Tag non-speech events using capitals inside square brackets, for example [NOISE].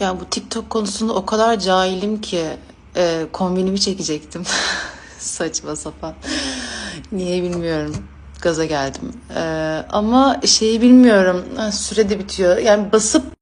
Ya bu TikTok konusunda o kadar cahilim ki e, kombinimi çekecektim. [LAUGHS] Saçma sapan. Niye bilmiyorum. Gaza geldim. E, ama şeyi bilmiyorum. Ha, süre de bitiyor. Yani basıp